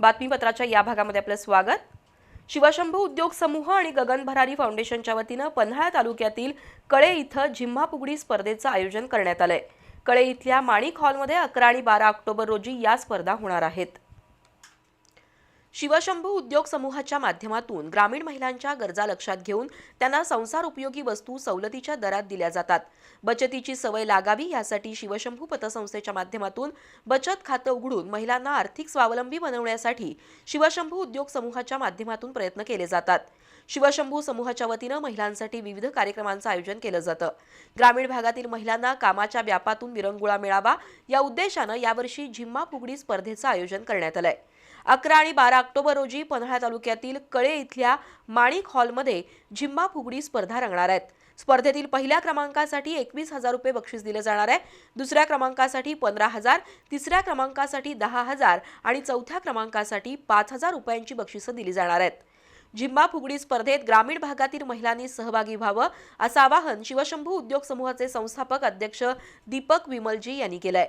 बातमीपत्राच्या या भागामध्ये आपलं स्वागत. शिवशंभू उद्योग समूह आणि गगन भरारी फाउंडेशनच्या वतीनं पन्हाळा तालुक्यातील कळे इथं झिम्मा फुगडी स्पर्धेचं आयोजन करण्यात आलंय. कळे इथल्या माणिक हॉलमध्ये अकरा आणि बारा ऑक्टोबर रोजी या स्पर्धा होणार आहेत. शिवशंभू उद्योग समूहाच्या माध्यमातून ग्रामीण महिलांच्या गरजा लक्षात घेऊन त्यांना संसार उपयोगी वस्तू सवलतीच्या दरात दिल्या जातात. बचतीची सवय लागावी यासाठी शिवशंभू पतसंस्थेच्या माध्यमातून बचत खातं उघडून महिलांना आर्थिक स्वावलंबी बनवण्यासाठी शिवशंभू उद्योग समूहाच्या माध्यमातून प्रयत्न केले जातात. शिवशंभू समूहाच्या वतीनं महिलांसाठी विविध कार्यक्रमांचं आयोजन केलं जातं. ग्रामीण भागातील महिलांना कामाच्या व्यापातून विरंगुळा मिळावा या उद्देशानं यावर्षी झिम्मा फुगडी स्पर्धेचं आयोजन करण्यात आलंय. अकरा आणि बारा ऑक्टोबर रोजी पन्हाळा तालुक्यातील कळे इथल्या माणिक हॉलमध्ये झिम्मा फुगडी स्पर्धा रंगणार आहेत. स्पर्धेतील पहिल्या क्रमांकासाठी एकवीस हजार रुपये बक्षीस दिले जाणार आहे. दुसऱ्या क्रमांकासाठी पंधरा हजार तिसऱ्या क्रमांकासाठी दहा हजार आणि चौथ्या क्रमांकासाठी पाच हजार रुपयांची बक्षिसं दिली जाणार आहेत. झिम्मा फुगडी स्पर्धेत ग्रामीण भागातील महिलांनी सहभागी व्हावं असं आवाहन शिवशंभू उद्योग समूहाचे संस्थापक अध्यक्ष दीपक विमलजी यांनी केलंय.